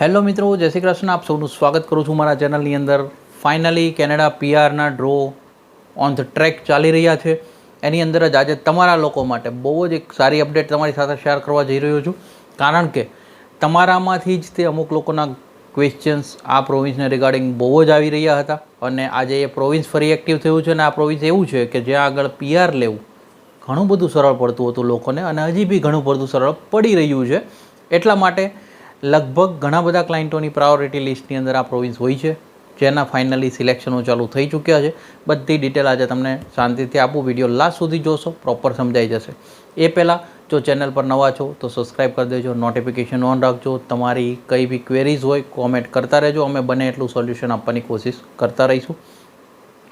Hello મિત્રો, જય શ્રી કૃષ્ણ. આપ સૌનું સ્વાગત કરું છું મારા ચેનલની અંદર. ફાઇનલી કેનેડા પીઆરના ડ્રો ઓન ધ ટ્રેક ચાલી રહ્યા છે. એની અંદર જ આજે તમારા લોકો માટે બહુ જ એક સારી અપડેટ તમારી સાથે શેર કરવા જઈ રહ્યો છું. કારણ કે તમારામાંથી જ તે અમુક લોકોના ક્વેશ્ચન્સ આ પ્રોવિન્સને રિગાર્ડિંગ બહુ જ આવી રહ્યા હતા. અને આજે એ પ્રોવિન્સ ફરી એક્ટિવ થયું છે અને આ પ્રોવિન્સ એવું છે કે જ્યાં આગળ પીઆર લેવું ઘણું બધું સરળ પડતું હતું લોકોને અને હજી બી ઘણું બધું સરળ પડી રહ્યું છે. એટલા માટે લગભગ ઘણા બધા ક્લાયન્ટોની પ્રાયોરિટી લિસ્ટની અંદર આ પ્રોવિન્સ હોય છે. જેના ફાઇનલી સિલેક્શનો ચાલુ થઈ ચૂક્યા છે. બધી ડિટેલ આજે તમને શાંતિથી આપું. વીડિયો લાસ્ટ સુધી જોશો પ્રોપર સમજાઈ જશે. એ પહેલાં જો ચેનલ પર નવા છો, તો સબસ્ક્રાઈબ કરી દેજો નોટિફિકેશન ઓન રાખજો. તમારી કઈ બી ક્વેરીઝ હોય કોમેન્ટ કરતા રહેજો. અમે બને એટલું સોલ્યુશન આપવાની કોશિશ કરતા રહીશું.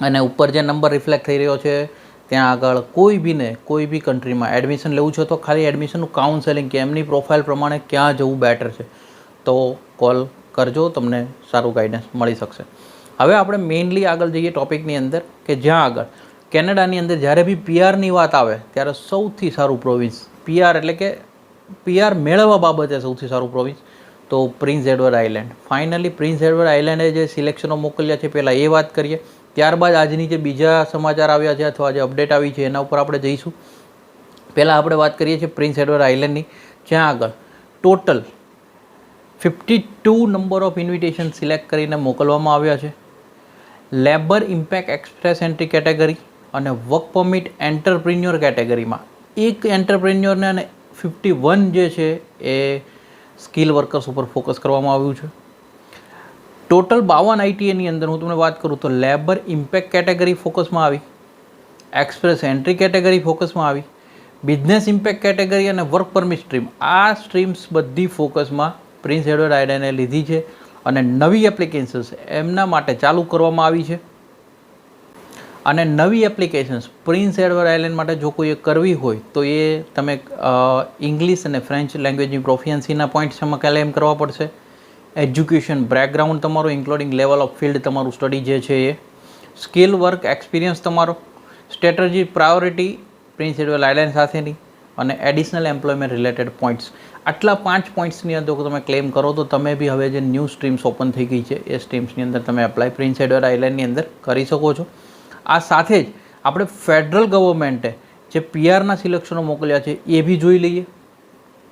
અને ઉપર જે નંબર રિફ્લેક્ટ થઈ રહ્યો છે, ત્યાં આગળ કોઈ બીને કોઈ બી કન્ટ્રીમાં એડમિશન લેવું છે, તો ખાલી એડમિશનનું કાઉન્સેલિંગ કે એમની પ્રોફાઇલ પ્રમાણે ક્યાં જવું બેટર છે. તો કોલ કરજો, તમને સારું ગાઈડન્સ મળી શકશે. હવે આપણે મેઇનલી આગળ જઈએ ટોપિકની અંદર કે જ્યાં આગળ. કેનેડાની અંદર જ્યારે બી પીઆરની વાત આવે, ત્યારે સૌથી સારું પ્રોવિન્સ પીઆર એટલે કે પીઆર મેળવવા બાબતે સૌથી સારું પ્રોવિન્સ તો Prince Edward Island finally Prince Edward આઇલેન્ડે જે સિલેક્શનો મોકલ્યા છે, પહેલાં એ વાત કરીએ. ત્યારબાદ આજની જે બીજા સમાચાર આવ્યા છે અથવા જે અપડેટ આવી છે, એના ઉપર આપણે જઈશું. પહેલાં આપણે વાત કરીએ છીએ પ્રિન્સ એડવર્ડ આઇલેન્ડની જ્યાં આગળ. Total fifty two number of invitation select કરીને મોકલવામાં આવ્યા છે. Labour impact express entry category અને વર્ક પરમિટ એન્ટરપ્રિન્યોર કેટેગરીમાં. એક એન્ટરપ્રિન્યોરને અને ફિફ્ટી વન જે છે એ સ્કિલ વર્કર્સ ઉપર ફોકસ કરવામાં આવ્યું છે. ટોટલ બાવન આઈટીએની અંદર હું તમને વાત કરું તો લેબર ઇમ્પેક્ટ કેટેગરી ફોકસમાં આવી, એક્સપ્રેસ એન્ટ્રી કેટેગરી ફોકસમાં આવી, બિઝનેસ ઇમ્પેક્ટ કેટેગરી અને વર્ક પરમિટ સ્ટ્રીમ. આ સ્ટ્રીમ્સ બધી ફોકસમાં પ્રિન્સ એડવર્ડ આઈડને લીધી છે અને નવી એપ્લિકેશન્સ એમના માટે ચાલુ કરવામાં આવી છે. અને નવી એપ્લિકેશન્સ પ્રિન્સ એડવર્ડ આઇલેન્ડ માટે જો કોઈએ કરવી હોય, તો એ તમે ઇંગ્લિશ અને ફ્રેન્ચ લેંગ્વેજની પ્રોફિયન્સીના પોઈન્ટ્સ એમાં ક્લેમ કરવા પડશે. એજ્યુકેશન બેકગ્રાઉન્ડ તમારું ઇન્ક્લુડિંગ લેવલ ઓફ ફિલ્ડ તમારું સ્ટડી જે છે એ. સ્કિલ વર્ક એક્સપિરિયન્સ તમારો. Strategy priority Prince Edward Island સાથેની. અને એડિશનલ એમ્પ્લોયમેન્ટ રિલેટેડ પોઈન્ટ્સ આટલા પાંચ પોઈન્ટ્સની અંદર તમે ક્લેમ કરો તો તમે બી હવે જે ન્યૂ સ્ટ્રીમ્સ ઓપન થઈ ગઈ છે, એ સ્ટ્રીમ્સની અંદર તમે એપ્લાય પ્રિન્સ એડવર્ડ આઇલેન્ડની અંદર કરી શકો છો. આ સાથે જ આપણે ફેડરલ ગવર્મેન્ટે જે પીઆરના સિલેક્શનો મોકલ્યા છે, એ બી જોઈ લઈએ.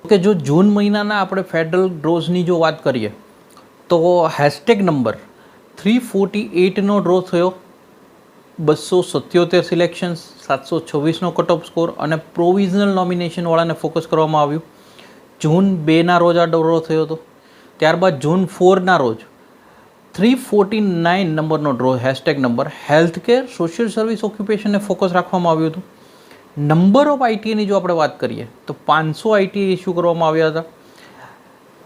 કે જો જૂન મહિનાના આપણે ફેડરલ ડ્રોઝની જો વાત કરીએ, તો હેશટેગ નંબર થ્રી ફોર્ટી એઇટનો ડ્રો થયો. બસો સત્યોતેર સિલેક્શન્સ, સાતસો છવ્વીસનો કટ ઓફ સ્કોર અને પ્રોવિઝનલ નોમિનેશનવાળાને ફોકસ કરવામાં આવ્યું. જૂન બેના રોજ આ ડ્રો થયો હતો. ત્યારબાદ જૂન ફોરના રોજ થ્રી ફોર્ટી નાઇન નંબરનો draw hashtag number health care social service ઓક્યુપેશનને focus રાખવામાં આવ્યું હતું. નંબર ઓફ આઈટીની જો આપણે વાત કરીએ, તો પાંચસો આઈટી ઇસ્યુ કરવામાં આવ્યા હતા.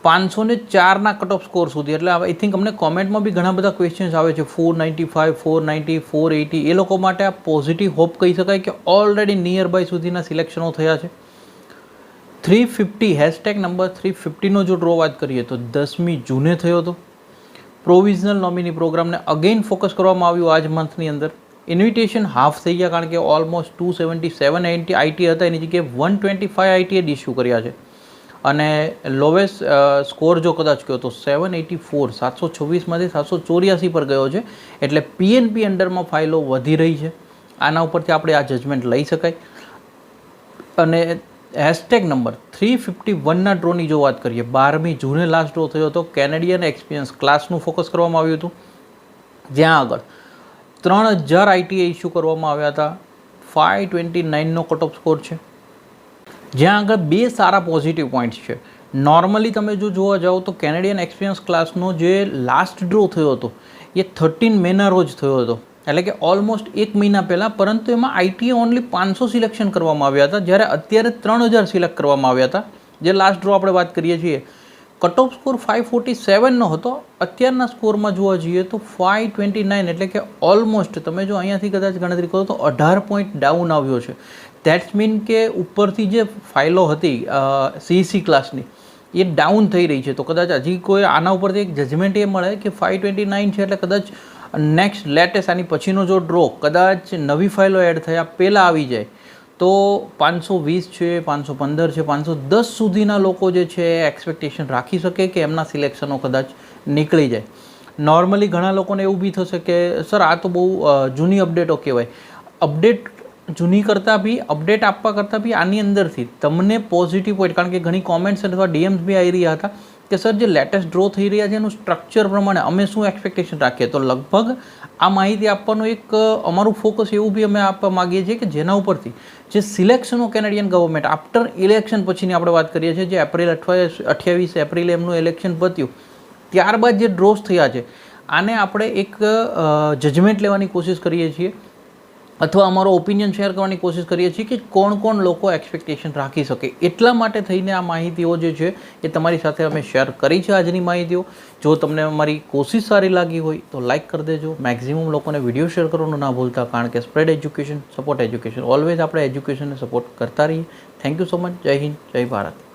પાંચસો ને ચારના કટ ઓફ સ્કોર સુધી. એટલે આઈ થિંક અમને કોમેન્ટમાં બી ઘણા બધા ક્વેશ્ચન્સ આવે છે. Four ninety five four ninety four eighty એ લોકો માટે આ પોઝિટિવ હોપ કહી શકાય કે ઓલરેડી નિયર બાય સુધીના સિલેક્શનો થયા છે. Three fifty hashtag number three ફિફ્ટીનો જો ડ્રો વાત કરીએ તો દસમી જૂને થયો હતો. પ્રોવિઝનલ નોમિની પ્રોગ્રામને અગેઇન ફોકસ કરવામાં આવ્યું આજ મંથની અંદર. ઇન્વિટેશન હાફ થઈ ગયા કારણ કે almost two seventy seven IT IT હતા. એની જગ્યાએ one twenty five ITA issue કર્યા છે. અને લોવેસ્ટ સ્કોર જો કદાચ કહો તો સેવન એટી ફોર સાતસો છવ્વીસમાંથી સાતસો ચોર્યાસી પર ગયો છે. એટલે પીએનપી અંડરમાં ફાઇલો વધી રહી છે. આના ઉપરથી આપણે આ જજમેન્ટ લઈ શકાય. અને હેશટેગ નંબર થ્રી ફિફ્ટી વનના ડ્રોની જો વાત કરીએ, બારમી જૂને લાસ્ટ ડ્રો થયો હતો. કેનેડિયન એક્સપિરિયન્સ ક્લાસનું ફોકસ કરવામાં આવ્યું હતું. જ્યાં આગળ ત્રણ હજાર આઈટીએ ઇસ્યુ કરવામાં આવ્યા હતા. ફાઇવ ટ્વેન્ટી નાઇનનો કટ ઓફ સ્કોર છે. જ્યાં આગળ બે સારા પોઝિટિવ પોઈન્ટ્સ છે. નોર્મલી તમે જો જોવા જાઓ તો કેનેડિયન એક્સપિરિયન્સ ક્લાસનો જે લાસ્ટ ડ્રો થયો હતો, એ થર્ટીન મેના રોજ થયો હતો. એટલે કે ઓલમોસ્ટ એક મહિના પહેલાં, પરંતુ એમાં આઈટીએ ઓનલી પાંચસો સિલેક્શન કરવામાં આવ્યા હતા, જ્યારે અત્યારે ત્રણ હજાર સિલેક્ટ કરવામાં આવ્યા હતા. જે લાસ્ટ ડ્રો આપણે વાત કરીએ છીએ. Cut off score five forty સેવનનો હતો. અત્યારના સ્કોરમાં જોવા જઈએ તો ફાઇવ ટ્વેન્ટી નાઇન એટલે કે ઓલમોસ્ટ તમે જો અહીંયાથી કદાચ ગણતરી કરો તો અઢાર પોઈન્ટ ડાઉન આવ્યો છે. દેટ્સ મીન કે ઉપરથી જે ફાઇલો હતી સીસી ક્લાસની એ ડાઉન થઈ રહી છે. તો કદાચ હજી કોઈ આના ઉપરથી એક જજમેન્ટ એ મળે કે ફાઇવ ટ્વેન્ટી નાઇન છે એટલે કદાચ નેક્સ્ટ લેટેસ્ટ આની પછીનો જો ડ્રો કદાચ નવી ફાઇલો એડ થયા પહેલાં આવી જાય. તો પાંચસો વીસ છે, પાંચસો પંદર છે, પાંચસો દસ સુધીના લોકો જે છે એક્સપેક્ટેશન રાખી શકે કે એમના સિલેક્શનો કદાચ નીકળી જાય. નોર્મલી ઘણા લોકોને એવું બી થશે કે, સર, આ તો બહુ જૂની અપડેટો કહેવાય. અપડેટ જૂની કરતાં બી અપડેટ આપવા કરતાં બી આની અંદરથી તમને પોઝિટિવ પોઈન્ટ કારણ કે ઘણી કોમેન્ટ્સ અથવા ડીએમ્સ બી આવી રહ્યા હતા કે સર જે લેટેસ્ટ ડ્રો થઈ રહ્યા છે, એનું સ્ટ્રક્ચર પ્રમાણે અમે શું એક્સપેક્ટેશન રાખીએ? તો લગભગ આ માહિતી આપવાનું એક, અમારું ફોકસ એવું બી અમે આપવા માગીએ છીએ કે જેના ઉપરથી જે સિલેક્શનો કેનેડિયન ગવર્મેન્ટ આફ્ટર ઇલેક્શન પછીની આપણે વાત કરીએ છીએ, જે એપ્રિલ અઠ્યાવીસ એપ્રિલે એમનું ઇલેક્શન પત્યું, ત્યારબાદ જે ડ્રોસ થયા છે, આને આપણે એક જજમેન્ટ લેવાની કોશિશ કરીએ છીએ. અથવા અમારો ઓપિનિયન શેર કરવાની કોશિશ કરીએ છીએ કે કોણ કોણ લોકો એક્સપેક્ટેશન રાખી શકે. એટલા માટે થઈને આ માહિતીઓ જે છે એ તમારી સાથે અમે શેર કરી છે આજની માહિતીઓ. જો તમને અમારી કોશિશ સારી લાગી હોય તો લાઇક કરી દેજો. મેક્ઝિમમ લોકોને વીડિયો શેર કરવાનું ના ભૂલતા, કારણ કે spread education support education always આપણે એજ્યુકેશનને સપોર્ટ કરતા રહીએ. થેન્ક યુ સો મચ જય હિન્દ, જય ભારત.